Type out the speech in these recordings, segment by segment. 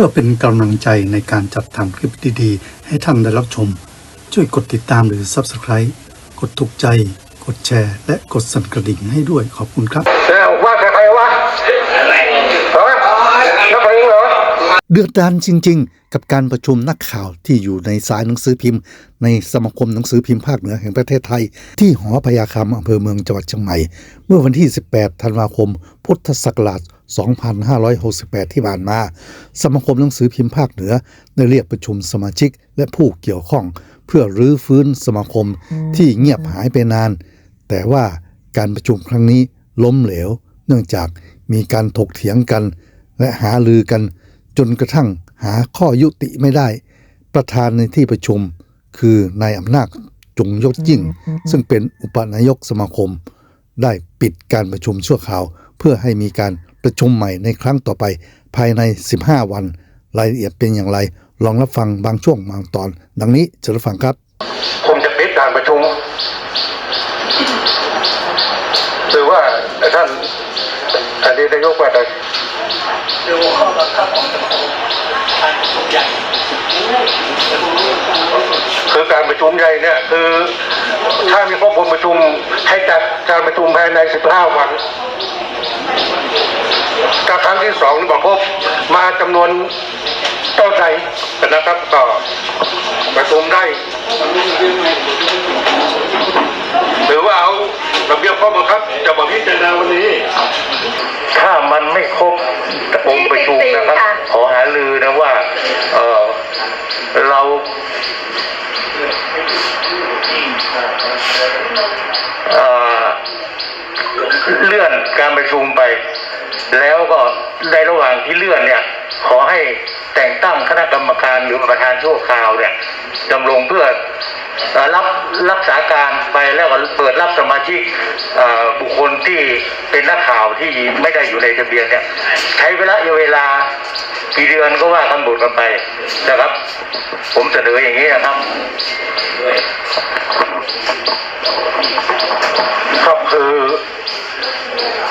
พื่อเป็นกำลังใจในการจัดทำคลิปดีๆ ให้ท่านได้รับชม ช่วยกดติดตามหรือ Subscribe กดถูกใจ กดแชร์ และกดสั่นกระดิ่งให้ด้วยขอบคุณครับแล้วว่าแต่ใครวะฮะนักเลงเหรอเดือดดานจริง ๆ กับการประชุมนักข่าวที่อยู่ในสายหนังสือพิมพ์ ในสมาคมหนังสือพิมพ์ภาคเหนือแห่งประเทศไทย ที่หอพญาคำอำเภอเมืองจังหวัดเชียงใหม่ เมื่อวันที่ 18 ธันวาคม พุทธศักราช 2568 ที่ผ่านมา สมาคมหนังสือพิมพ์ภาคเหนือ ได้เรียกประชุมสมาชิกและผู้เกี่ยวข้อง เพื่อรื้อฟื้นสมาคมที่เงียบหายไปนาน แต่ว่าการประชุมครั้งนี้ล้มเหลว เนื่องจากมีการถกเถียงกัน และหาลือกันจนกระทั่งหาข้อยุติไม่ได้ ประธานในที่ประชุม คือนายอำนาจจงยศยิ่ง ซึ่งเป็นอุปนายกสมาคม ได้ปิดการประชุมชั่วคราว เพื่อให้มีการ ประชุมใหม่ในครั้งต่อไป ภายใน 15 วัน รายละเอียดเป็นอย่างไร ลองรับฟังบางช่วงบางตอน ดังนี้จะรับฟังครับ ผมจะปิดการประชุมหรือว่าท่านอันนี้นายกว่าแต่ดูข้อบังคับของสมาคมการประชุมใหญ่คือการประชุมใหญ่เนี่ยคือถ้ามีข้อมูลประชุมให้จัดการประชุมภายใน 15 วันถ้าครั้ง ที่สองบอกพบมาจำนวนเท่าไหร่นะครับก็ประชุมได้หรือว่าเอาระเบียบข้อบังคับจะมาพิจารณาวันนี้ถ้า ระหว่างที่เลื่อนเนี่ย ขอให้แต่งตั้งคณะกรรมการหรือประธานชั่วคราวเนี่ยดำรงเพื่อรับรักษาการไปแล้วก็เปิดรับสมาชิกบุคคลที่เป็นนักข่าวที่ไม่ได้อยู่ในทะเบียนเนี่ย ใช้เวลาเวลากี่เดือนก็ว่ากันบุตกันไปนะครับ ผมเสนออย่างนี้นะครับครับคือ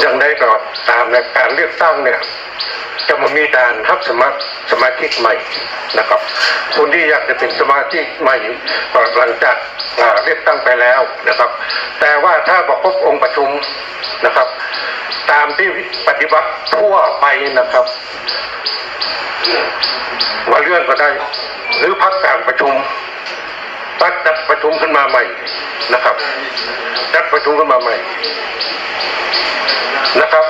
อย่างใดก็ตามในการเลือกตั้งเนี่ยจะมามีการทับสมัครสมาชิกใหม่นะครับคนที่อยากจะเป็นสมาชิกใหม่หลังจากเลือกตั้งไปแล้วนะครับ แต่ว่าถ้าบอกครบองค์ประชุมนะครับ ตามที่ปฏิบัติทั่วไปนะครับ ว่าเลื่อนก็ได้ หรือพักการประชุมพักจัดประชุมขึ้นมาใหม่นะครับ จัดประชุมขึ้นมาใหม่นะครับ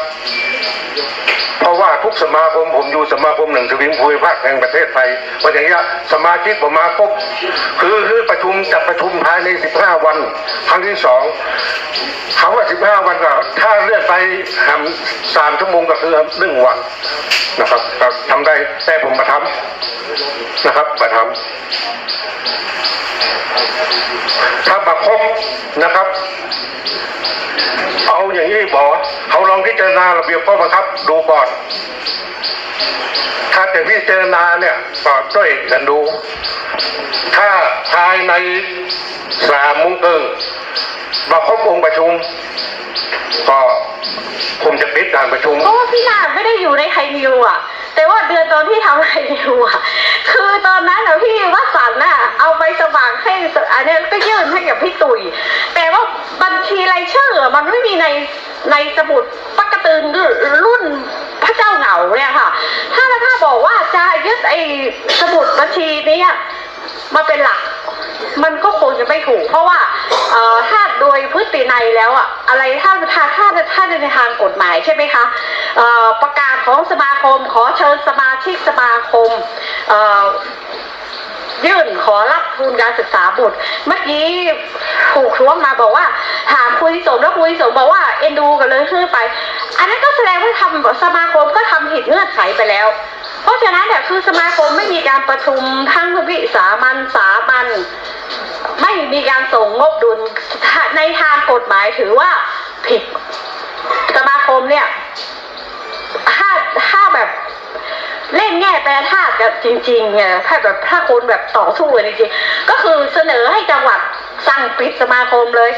เพราะว่าทุกสมาคมผมอยู่สมาคมหนึ่งทวิมภูมิภาคแห่งประเทศไทยวันอย่างเงี้สมาชิกผมมาปุ๊บคือคือประชุมจัดประชุมภายใน 15 วัน ครั้งที่สองคำว่า 15 วันก็ถ้าเลื่อนไปทำสามชั่วโมงก็คือหนึ่งวันนะครับทำได้แต่ผมมาทำนะครับมาทำถ้ามาคบนะครับ เอาอย่างนี้บอกเขา พิจารณาระเบียบข้อบังคับดูก่อน ถ้าจะพิจารณาเนี่ยก็ช่วยกันดู ถ้าภายในสามมุงครึ่งมาครบองค์ประชุม ก็ผมจะปิดการประชุม เพราะว่าพี่นาไม่ได้อยู่ในไทยนิวอะ แต่ว่าเดือนตอนที่ทำไทยนิวอะ คือตอนนั้นนะพี่วัสันน่ะ เอาไปสมัครให้อันนี้ก็ยื่นให้กับพี่ตุ๋ยแต่ว่าบัญชีรายชื่ออมันไม่มีใน ในสมุดปักกตืนรุ่นพระเจ้าเหงาเนี่ยค่ะ ถ้าถ้าบอกว่าจะยึดไอ้สมุดบัญชีนี้มาเป็นหลัก มันก็คงจะไม่ถูก เพราะว่าเออถ้าโดยพฤตินัยแล้วอะอะไรถ้าถ้าถ้าถ้าในทางกฎหมายใช่ไหมคะประกาศของสมาคมขอเชิญสมาชิกสมาคมยื่นขอรับทุนการศึกษาบุตร เมื่อกี้ ถูกท้วงมาบอกว่า ถามคุยสมแล้วคุยสมบอกว่าเอ็นดูกันเลยขึ้นไป อันนั้นก็แสดงว่าทำสมาคมก็ทำผิดเงื่อนไขไปแล้ว เพราะฉะนั้นเนี่ยคือสมาคมไม่มีการประชุมทั้งวิสามันสามัญไม่มีการส่งงบดุลในทางกฎหมายถือว่าผิดสมาคมเนี่ยถ้าถ้าแบบเล่นแง่แปรธาตุกับจริงๆเนี่ยถ้าแบบถ้าคนแบบต่อสู้กันจริงๆก็คือเสนอให้จังหวัด สั่งปิดสมาคมเลย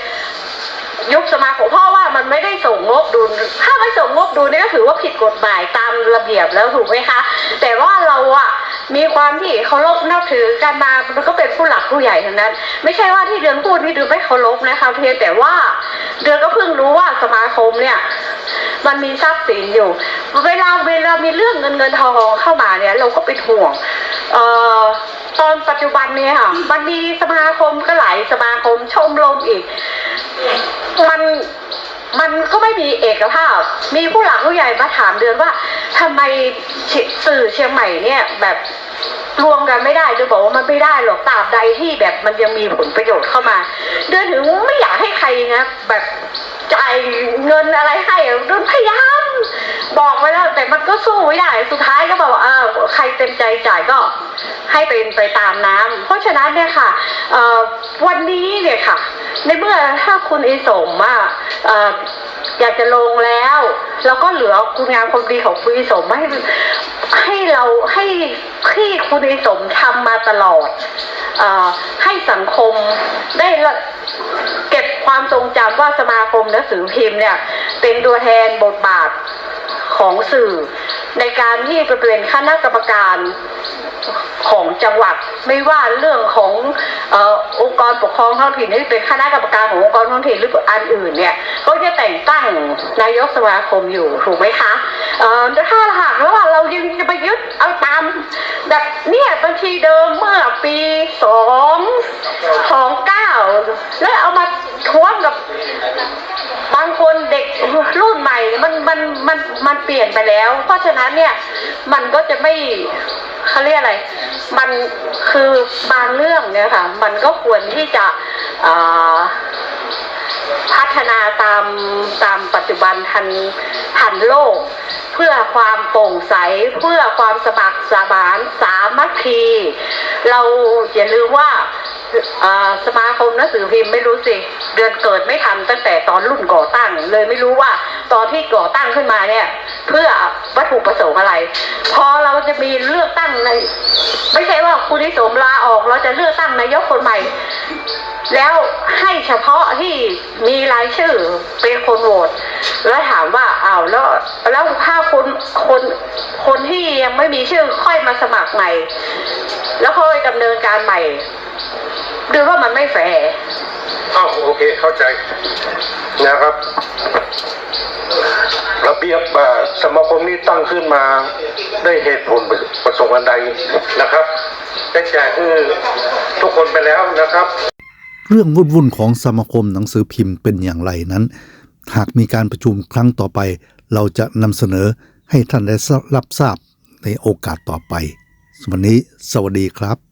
ยุบสมาคมเพราะว่ามันไม่ได้ส่งงบดุล ถ้าไม่ส่งงบดุลนี่ก็ถือว่าผิดกฎหมายตามระเบียบแล้วถูกไหมคะ แต่ว่าเราอะมีความที่เคารพนับถือกันมามันก็เป็นผู้หลักผู้ใหญ่ทั้งนั้น ไม่ใช่ว่าที่เดือนพูดนี่เดือนไม่เคารพนะคะเพียงแต่ว่าเดือนก็เพิ่งรู้ว่าสมาคมเนี่ยมันมีทรัพย์สินอยู่ เวลาเวลามีเรื่องเงินเงินทองเข้ามาเนี่ย เราก็เป็นห่วง เอ่อ ตอนปัจจุบันเนี่ยค่ะ มันมีสมาคมก็หลายสมาคมชมรมอีก มันมันก็ไม่มีเอกภาพ มีผู้หลักผู้ใหญ่มาถามเดือนว่าทำไมสื่อเชียงใหม่เนี่ยแบบรวมกันไม่ได้เดือนบอกว่ามันไม่ได้หรอกตราบใดที่แบบมันยังมีผลประโยชน์เข้ามา เดือนถึงไม่อยากให้ใครนะแบบจ่ายเงินอะไรให้เดือนพยายามบอกไว้แล้วแต่มันก็สู้ไม่ได้ สุดท้ายก็บอกว่าเออใครเต็มใจจ่ายก็ ให้เป็นไปตามน้ำเพราะฉะนั้นเนี่ยค่ะวันนี้เนี่ยค่ะ ในเมื่อถ้าคุณอิสมอะอ่ออยากจะลงแล้ว แล้วก็เหลือคุณงามความดีของคุณอิสมให้ให้เราให้ที่คุณอิสมทำมาตลอดอให้สังคมได้เก็บความทรงจำว่าสมาคมหนังสือพิมพ์เนี่ย เป็นตัวแทนบทบาท ของสื่อ ในการที่จะเป็นคณะกรรมการของจังหวัดไม่ว่าเรื่องของอองค์กรปกครองท้องถิ่นที่เป็นคณะกรรมการขององค์กรท้องถิ่นหรืออันอื่นเนี่ยก็จะแต่งตั้งนายกสมาคมอยู่ถูกไหมคะแต่ถ้าหากว่าเรายังจะไปยึดเอาตามแบบเนี่ยบัญชีเดิมเมื่อปีสองสองเก้าแล้วเอามาท้วงกับ มันเปลี่ยนไปแล้ว เพราะฉะนั้นเนี่ยมันก็จะไม่เขาเรียกอะไร มันคือบางเรื่องเนี่ยค่ะ มันก็ควรที่จะพัฒนาตามตามปัจจุบันทันทันโลก เพื่อความโปร่งใสเพื่อความสมัครสมานสามัคคี เราอย่าลืมว่า สมาคมหนังสือพิมพ์ไม่รู้สิ เดือนเกิดไม่ทันตั้งแต่ตอนรุ่นก่อตั้ง เลยไม่รู้ว่าตอนที่ก่อตั้งขึ้นมาเนี่ย เพื่อวัตถุประสงค์อะไร พอเราจะมีเลือกตั้งใน ไม่ใช่ว่าคุณนิสมลาออก เราจะเลือกตั้งนายกคนใหม่ แล้วให้เฉพาะที่มีรายชื่อเป็นคนโหวตแล้วถามว่าอ้าวแล้วแล้วถ้าคนคนคนที่ยังไม่มีชื่อค่อยมาสมัครใหม่ แล้วค่อยดำเนินการใหม่ ดูว่ามันไม่แฟร์อ้าวโอเคเข้าใจนะครับระเบียบอ่าสมาคมนี้ตั้งขึ้นมาได้เหตุผลประสงค์อันใดนะครับ ได้แจ้งคือทุกคนไปแล้วนะครับ เรื่องวุ่นๆของสมาคมหนังสือพิมพ์เป็นอย่างไรนั้น หากมีการประชุมครั้งต่อไป เราจะนำเสนอให้ท่านได้รับทราบในโอกาสต่อไป วันนี้สวัสดีครับ